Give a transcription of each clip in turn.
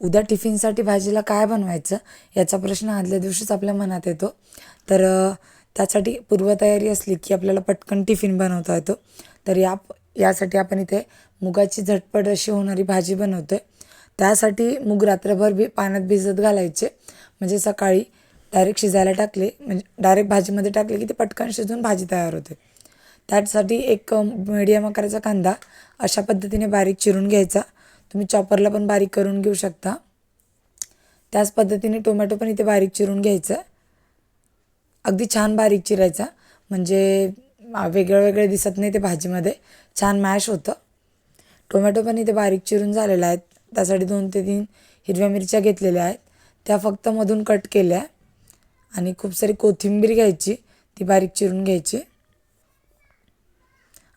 उद्या टिफिनसाठी भाजीला काय बनवायचं याचा प्रश्न आदल्या दिवशीच आपल्या मनात येतो. तर त्यासाठी पूर्वतयारी असली की आपल्याला पटकन टिफिन बनवता येतो. तर या यासाठी आपण इथे मुगाची झटपट अशी होणारी भाजी बनवतो आहे त्यासाठी मूग रात्रभर बी पाण्यात भिजत घालायचे. म्हणजे सकाळी डायरेक्ट शिजायला टाकले म्हणजे डायरेक्ट भाजीमध्ये टाकले की ते पटकन शिजून भाजी तयार होते. त्यासाठी एक मीडियम आकाराचा कांदा अशा पद्धतीने बारीक चिरून घ्यायचा. तुम्ही चॉपरला पण बारीक करून घेऊ शकता. त्याच पद्धतीने टोमॅटो पण इथे बारीक चिरून घ्यायचं. अगदी छान बारीक चिरायचा. म्हणजे वेगळं वेगळे दिसत नाही ते भाजीमध्ये. छान मॅश होतं. टोमॅटो पण इथे बारीक चिरून झालेला आहे त्यासाठी दोन ते तीन हिरव्या मिरच्या घेतलेल्या आहेत. त्या फक्त मधून कट केल्या. आणि खूप सारी कोथिंबीर घ्यायची. ती बारीक चिरून घ्यायची.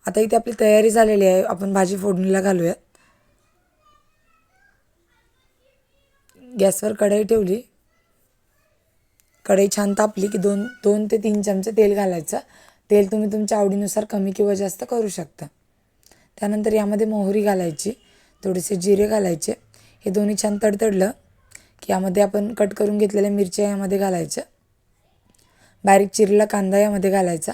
आता इथे आपली तयारी झालेली आहे. आपण भाजी फोडणीला घालूयात. गॅसवर कढई ठेवली. कढई छान तापली की दोन दोन ते तीन चमचे तेल घालायचं. तेल तुम्ही तुमच्या आवडीनुसार कमी किंवा जास्त करू शकता. त्यानंतर यामध्ये मोहरी घालायची थोडेसे जिरे घालायचे. हे दोन्ही छान तडतडलं की यामध्ये आपण कट करून घेतलेल्या मिरच्या यामध्ये घालायच्या. बारीक चिरलेला कांदा यामध्ये घालायचा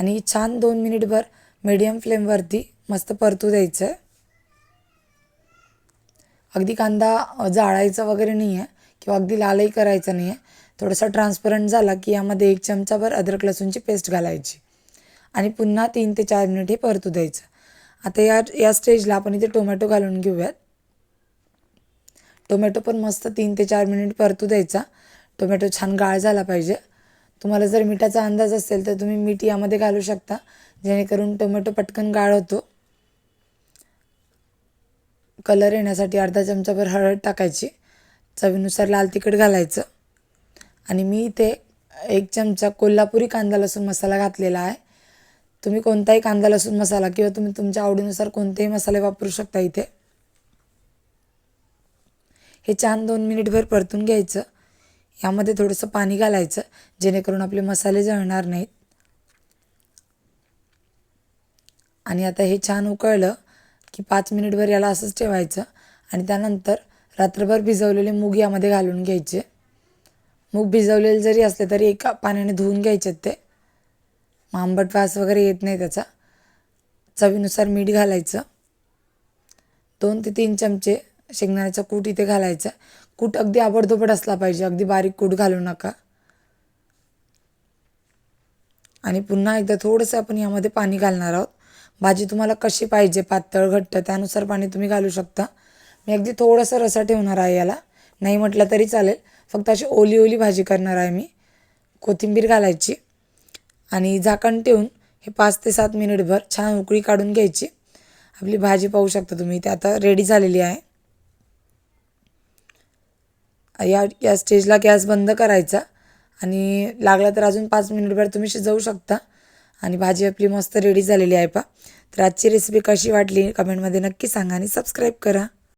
आणि छान दोन मिनिटभर मीडियम फ्लेमवरती मस्त परतू द्यायचं. आहे अगदी कांदा जाळायचा वगैरे नाही आहे किंवा अगदी लालही करायचा नाही आहे थोडासा ट्रान्सपरंट झाला की यामध्ये एक चमचाभर अद्रक लसूणची पेस्ट घालायची. आणि पुन्हा तीन ते चार मिनिट हे परतू द्यायचं. आता या या स्टेजला आपण इथे टोमॅटो घालून घेऊयात. टोमॅटो पण मस्त तीन ते चार मिनिट परतू द्यायचा. टोमॅटो छान गाळ झाला पाहिजे. तुम्हाला जर मिठाचा अंदाज असेल तर तुम्ही मीठ यामध्ये घालू शकता. जेणेकरून टोमॅटो पटकन गाळ होतो. कलर येण्यासाठी अर्धा चमचाभर हळद टाकायची. चवीनुसार लाल तिखट घालायचं. आणि मी इथे एक चमचा कोल्हापुरी कांदा लसूण मसाला घातलेला आहे. तुम्ही कोणताही कांदा लसूण मसाला किंवा तुम्ही तुमच्या आवडीनुसार कोणतेही मसाले वापरू शकता इथे. हे छान दोन मिनिटभर परतून घ्यायचं. यामध्ये थोडंसं पाणी घालायचं जेणेकरून आपले मसाले जळणार नाहीत. आणि आता हे छान उकळलं. की पाच मिनिटभर याला असंच ठेवायचं आणि त्यानंतर रात्रभर भिजवलेले मूग यामध्ये घालून घ्यायचे. मूग भिजवलेले जरी असले तरी एका पाण्याने धुवून घ्यायचे ते. मग आंबट वास वगैरे येत नाही त्याचा. चवीनुसार मीठ घालायचं. दोन ते तीन चमचे शेंगदाण्याचा कूट इथे घालायचा. कूट अगदी आबडधोबड असला पाहिजे. अगदी बारीक कूट घालू नका. आणि पुन्हा एकदा थोडंसं आपण यामध्ये पाणी घालणार आहोत. भाजी तुम्हाला कशी पाहिजे? पातळ घट्ट त्यानुसार पाणी तुम्ही घालू शकता. मी अगदी थोडंसं रसा ठेवणार आहे याला. नाही म्हटलं तरी चालेल. फक्त अशी ओली ओली भाजी करणार आहे मी. कोथिंबीर घालायची आणि झाकण ठेवून हे पाच ते सात मिनिटभर छान उकळी काढून घ्यायची. आपली भाजी पाहू शकता तुम्ही. ते आता रेडी झालेली आहे. या या स्टेजला गॅस बंद करायचा आणि लागला तर अजून पाच मिनिटभर तुम्ही शिजवू शकता. आणि भाजी आपली मस्त रेडी झालेली आहे पा तर आजची रेसिपी कशी वाटली? कमेंटमध्ये नक्की सांगा आणि सबस्क्राईब करा.